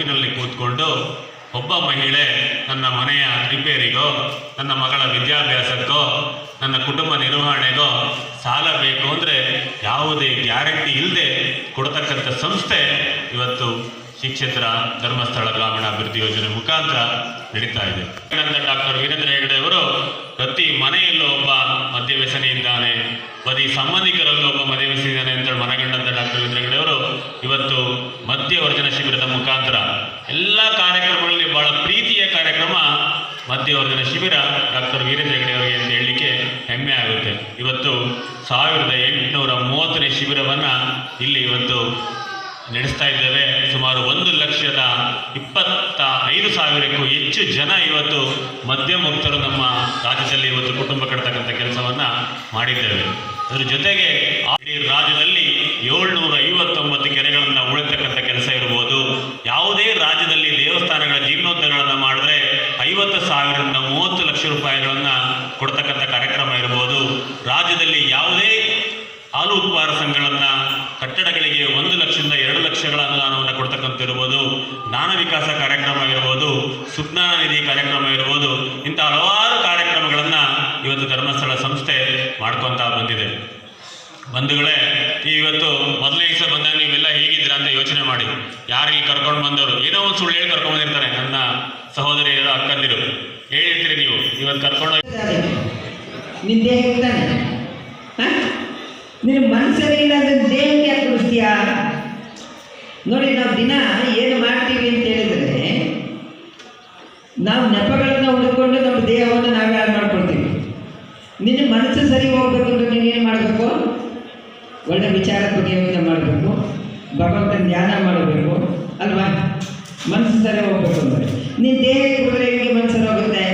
ಗುಂಪಿನಲ್ಲಿ ಕೂತ್ಕೊಂಡು ಒಬ್ಬ ಮಹಿಳೆ ನನ್ನ ಮನೆಯ ರಿಪೇರಿಗೋ ನನ್ನ ಮಗಳ ವಿದ್ಯಾಭ್ಯಾಸಕ್ಕೋ ನನ್ನ ಕುಟುಂಬ ನಿರ್ವಹಣೆಗೋ ಸಾಲ ಬೇಕು ಅಂದರೆ ಯಾವುದೇ ಗ್ಯಾರಂಟಿ ಇಲ್ಲದೆ ಕೊಡ್ತಕ್ಕಂಥ ಸಂಸ್ಥೆ ಇವತ್ತು ಶ್ರೀ ಕ್ಷೇತ್ರ ಧರ್ಮಸ್ಥಳ ಗ್ರಾಮೀಣಾಭಿವೃದ್ಧಿ ಯೋಜನೆ ಮುಖಾಂತರ ನಡೀತಾ ಇದೆ. ಡಾಕ್ಟರ್ ವೀರೇಂದ್ರ ಹೆಗಡೆ ಅವರು ಪ್ರತಿ ಮನೆಯಲ್ಲೂ ಒಬ್ಬ ಮದ್ಯವ್ಯಸನಿ ಇದ್ದಾನೆ ಬರೀ ಸಂಬಂಧಿಕರಲ್ಲೂ ಒಬ್ಬ ಮದ್ಯವ್ಯಸನಿ ಎಲ್ಲ ಕಾರ್ಯಕ್ರಮಗಳಲ್ಲಿ ಬಹಳ ಪ್ರೀತಿಯ ಕಾರ್ಯಕ್ರಮ ಮಧ್ಯವರ್ಗದ ಶಿಬಿರ, ಡಾಕ್ಟರ್ ವೀರೇಂದ್ರ ಹೆಗಡೆ ಅವರಿಗೆ ಅಂತ ಹೇಳಲಿಕ್ಕೆ ಹೆಮ್ಮೆ ಆಗುತ್ತೆ. ಇವತ್ತು ಸಾವಿರದ ಎಂಟುನೂರ ಮೂವತ್ತನೇ ಶಿಬಿರವನ್ನು ಇಲ್ಲಿ ಇವತ್ತು ನಡೆಸ್ತಾ ಇದ್ದೇವೆ. ಸುಮಾರು ಒಂದು ಲಕ್ಷದ ಇಪ್ಪತ್ತ ಐದು ಸಾವಿರಕ್ಕೂ ಹೆಚ್ಚು ಜನ ಇವತ್ತು ಮದ್ಯಮುಕ್ತರು ನಮ್ಮ ರಾಜ್ಯದಲ್ಲಿ ಇವತ್ತು ಕುಟುಂಬ ಕಟ್ಟತಕ್ಕಂಥ ಕೆಲಸವನ್ನು ಮಾಡಿದ್ದೇವೆ. ಅದರ ಜೊತೆಗೆ ರಾಜ್ಯದಲ್ಲಿ ಏಳ್ನೂರ ಐವತ್ತೊಂಬತ್ತು ಕೆರೆಗಳನ್ನು ಐವತ್ತು ಸಾವಿರದಿಂದ ಮೂವತ್ತು ಲಕ್ಷ ರೂಪಾಯಿಗಳನ್ನು ಕೊಡ್ತಕ್ಕಂಥ ಕಾರ್ಯಕ್ರಮ ಇರ್ಬೋದು. ರಾಜ್ಯದಲ್ಲಿ ಯಾವುದೇ ಹಾಲು ಉತ್ಪಾದಕ ಸಂಘಗಳನ್ನ ಕಟ್ಟಡಗಳಿಗೆ ಒಂದು ಲಕ್ಷದಿಂದ ಎರಡು ಲಕ್ಷಗಳ ಅನುದಾನವನ್ನು ಕೊಡ್ತಕ್ಕಂಥ ಇರ್ಬೋದು ಜ್ಞಾನ ವಿಕಾಸ ಕಾರ್ಯಕ್ರಮ ಇರ್ಬೋದು, ಸುಜ್ಞಾನ ನಿಧಿ ಕಾರ್ಯಕ್ರಮ ಇರ್ಬೋದು. ಇಂಥ ಹಲವಾರು ಕಾರ್ಯಕ್ರಮಗಳನ್ನು ಇವತ್ತು ಧರ್ಮಸ್ಥಳ ಸಂಸ್ಥೆ ಮಾಡ್ಕೊತಾ ಬಂದಿದೆ. ಬಂಧುಗಳೇ ಇವತ್ತು ಮೊದಲನೇ ದಿವಸ ಬಂದಾಗ ನೀವೆಲ್ಲ ಹೇಗಿದ್ದೀರಾ ಅಂತ ಯೋಚನೆ ಮಾಡಿ. ಯಾರಿಗೆ ಕರ್ಕೊಂಡು ಬಂದವರು? ಏನೋ ಒಂದು ಸುಳ್ಳು ಹೇಳಿ ಕರ್ಕೊಂಡು ಬಂದಿರ್ತಾರೆ. ಸಹೋದರಿಯರು ಅಕ್ಕಂದಿರು. ಹೇಳಿರ್ತೀರಿ ನೀವು, ಇವತ್ತು ಕರ್ಕೊಂಡು ನಿನ್ನ ದೇಹ ನಿನ್ನ ಮನಸ್ಸಲ್ಲಿ ಇಲ್ಲ ದೇಹಕ್ಕೆ ಯಾಕೆ ನೋಡಿ, ನಾವು ದಿನ ಏನು ಮಾಡ್ತೀವಿ ಅಂತ ಹೇಳಿದ್ರೆ, ನಾವು ನೆಪಗಳನ್ನ ಹುಡುಕೊಂಡು ನಮ್ಮ ದೇಹವನ್ನು ನಾವೇ ಹಾಳು ಮಾಡ್ಕೊಳ್ತೀವಿ. ನಿನ್ನ ಮನಸ್ಸು ಸರಿ ಹೋಗ್ಬೇಕು ಅಂದ್ರೆ ನೀನು ಏನು ಮಾಡಬೇಕು? ಒಳ್ಳೆ ವಿಚಾರದ ಬಗ್ಗೆ ಮಾಡಬೇಕು. ಭಗವಂತನ ಧ್ಯಾನ ಮಾಡಬೇಕು. ಅಂದರೆ ನಿನ್ನ ದೇಹ ಕುಡಿದ್ರೆ ಹೆಂಗೆ ಮನ್ಸರ್ ಹೋಗುತ್ತೆ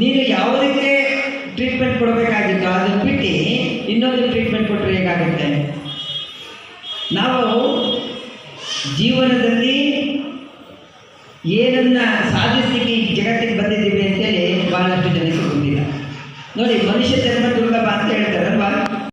ನೀನು ಯಾವುದಕ್ಕೆ ಟ್ರೀಟ್ಮೆಂಟ್ ಕೊಡಬೇಕಾಗಿತ್ತು? ಅದನ್ನು ಬಿಟ್ಟು ಇನ್ನೊಂದು ಟ್ರೀಟ್ಮೆಂಟ್ ಕೊಟ್ಟರೆ ಹೇಗಾಗುತ್ತೆ? ನಾವು ಜೀವನದಲ್ಲಿ ಏನನ್ನ ಸಾಧಿಸಲಿಕ್ಕೆ ಜಗತ್ತಿಗೆ ಬಂದಿದ್ದೀವಿ ಅಂತೇಳಿ ಬಹಳಷ್ಟು ಜನ ಗೊತ್ತಿಲ್ಲ ನೋಡಿ, ಮನುಷ್ಯ ಜನ್ಮ